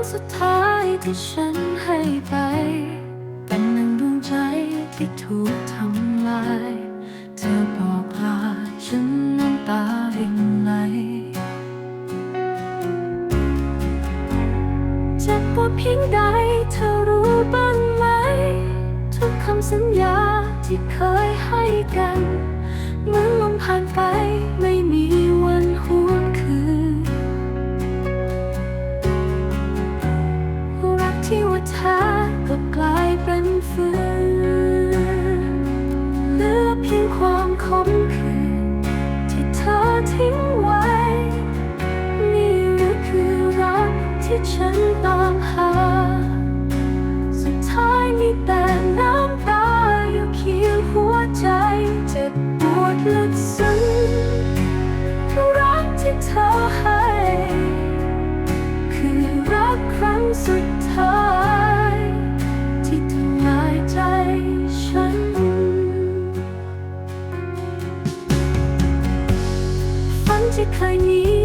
งสุดท้ายที่ฉันให้ไป เป็นหนึ่งดวงใจที่ถูกทำลาย เธอบอกลาฉันน้ำตารินไหลเจ็บปวดเพียงใดเธอรู้บ้างไหม ทุกคำสัญญาที่เคยให้กัน เหมือนลมผ่านไปไม่มี ทิ้งไว้ นี่หรือคือรักที่ฉันตามหา สุดท้ายมีแต่น้ำตาอยู่เคียงหัวใจ เจ็บปวดลึกซึ้งรักที่เธอให้ คือรักครั้งสุดท้าย ฝันที่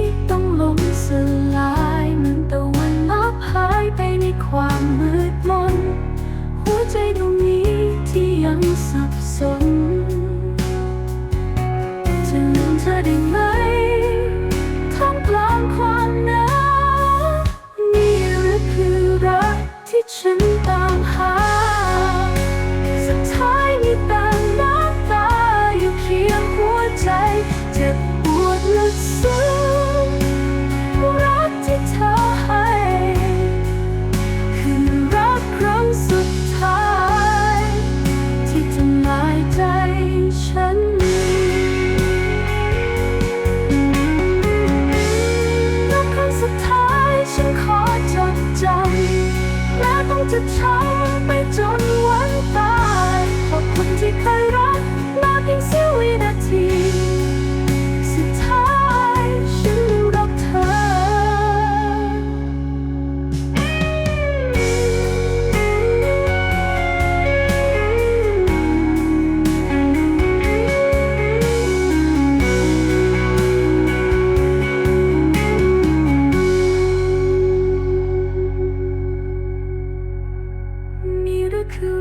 จะช้ำไปจนวันตายขอบคุณที่เคย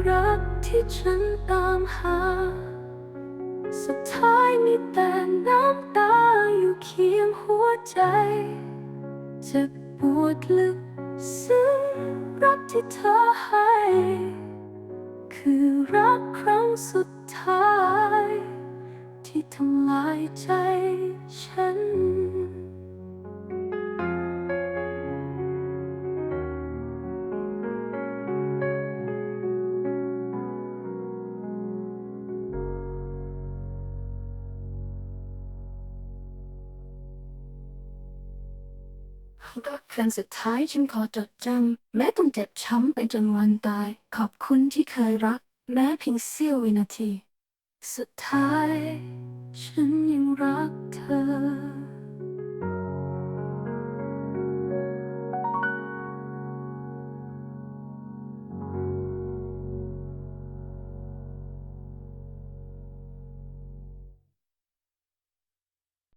รักที่ฉันตามหา สุดท้ายมีแต่น้ำตาอยู่เคียงหัวใจเจ็บปวดลึกซึ้งรักที่เธอให้ คือรักครั้งสุดท้าย ที่ทำลายใจฉัน รักครั้งสุดท้ายฉันขอจดจำแม้ต้องเจ็บช้ำไปจนวันตาย ขอบคุณที่เคยรัก แม้เพียงเสี้ยววินาที สุดท้าย ฉันยังรักเธอ